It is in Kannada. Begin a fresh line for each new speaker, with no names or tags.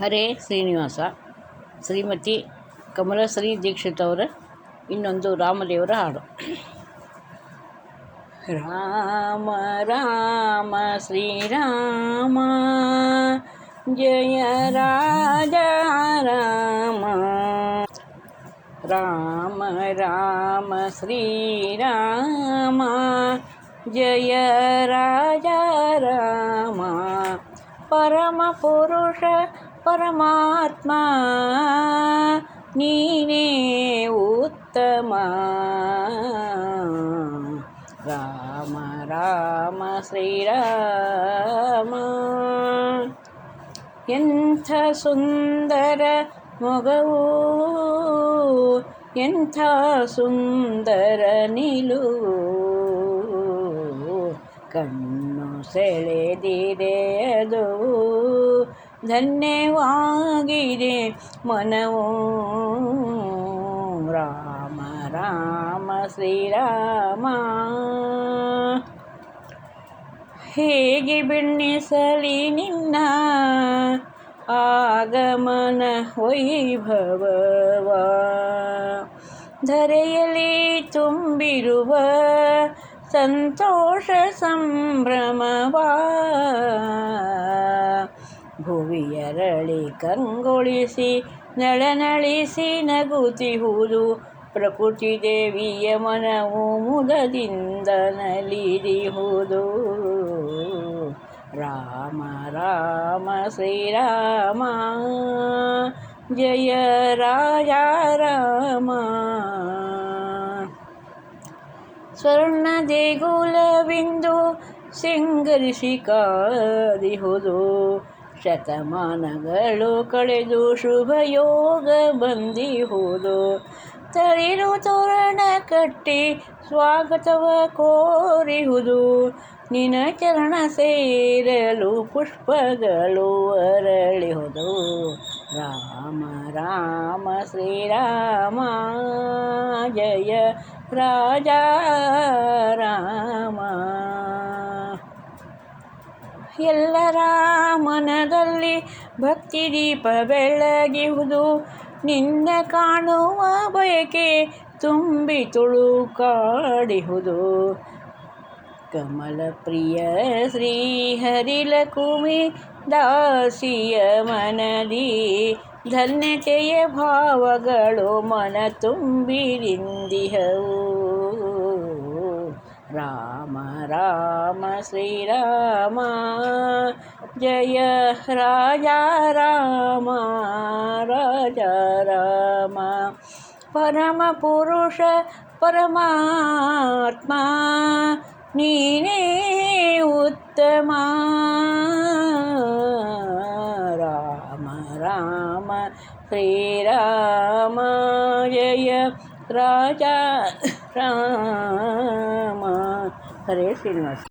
ಹರೇ ಶ್ರೀನಿವಾಸ ಶ್ರೀಮತಿ ಕಮಲಶ್ರೀ ದೀಕ್ಷಿತ್ ಅವರ ಇನ್ನೊಂದು ರಾಮದೇವರ ಹಾಡು ರಾಮ ರಾಮ ಶ್ರೀರಾಮ ಜಯ ರಾಜ ರಾಮ ರಾಮ ರಾಮ ಶ್ರೀರಾಮ ಜಯ ರಾಜ ರಾಮ ಪರಮ ಪುರುಷ ಪರಮಾತ್ಮ ನೀನೇ ಉತ್ತಮ ರಾಮ ರಾಮ ಶ್ರೀರಾಮ ಎಂಥ ಸುಂದರ ಮೊಗವು ಎಂಥ ಸುಂದರ ನಿಲುವು ಕಣ್ಣು ಸೆಳೆದಿದೆ ಅದು ಧನ್ಯವಾಗಿದೆ ಮನವೋ. ರಾಮ ರಾಮ ಶ್ರೀರಾಮ. ಹೇಗೆ ಬಿಣ್ಣಿಸಲಿ ನಿನ್ನ ಆಗಮನ ವೈಭವವ? ಧರೆಯಲ್ಲಿ ತುಂಬಿರುವ ಸಂತೋಷ ಸಂಭ್ರಮವಾ? ಭುವಿಯರಳಿ ಕಂಗೊಳಿಸಿ, ನಳನಳಿಸಿ ನಗುತಿಹುದು ಪ್ರಕೃತಿ ದೇವಿಯ ಮನವು ಮುದದಿಂದ ನಲಿದಿಹುದು ರಾಮ ರಾಮ, ಶ್ರೀರಾಮ, ಜಯ ರಾಜ, ರಾಮ. ಸ್ವರ್ಣ ದೇಗುಲವಿಂದು ಸಿಂಗರಿಸಿ ಕಾದಿಹುದು ಶತಮಾನಗಳು ಕಳೆದು ಶುಭಯೋಗ ಬಂದಿಹುದು. ತಳಿರು ತೋರಣ ಕಟ್ಟಿ ಸ್ವಾಗತವ ಕೋರಿಹುದು. ನಿನ ಚರಣ ಸೇರಲು ಪುಷ್ಪಗಳು ಅರಳಿಹುದು. ರಾಮ ರಾಮ, ಶ್ರೀರಾಮ, ಜಯ ರಾಜ, ರಾಮ. ಎಲ್ಲರ ಮನದಲ್ಲಿ ಭಕ್ತಿ ದೀಪ ಬೆಳಗಿಹುದು ನಿನ್ನ ಕಾಣುವ ಬಯಕೆ ತುಂಬಿ ತುಳುಕಾಡಿಹುದು ಕಮಲ ಪ್ರಿಯ ಶ್ರೀಹರಿಲಕುಮಿ ದಾಸಿಯ ಮನದಿ. ಧನ್ಯತೆಯ ಭಾವಗಳು ಮನ ತುಂಬಿರಿಂದಿಹವು ராம ராம ஸ்ரீராம ஜய ராஜா ராம ராஜா ராம. பரமபுருஷ பரமாத்மா நீனே உத்தமா. ராம ராம ஸ்ரீராம ஜய ராஜா. રામ. હરે શ્રીનિવાસ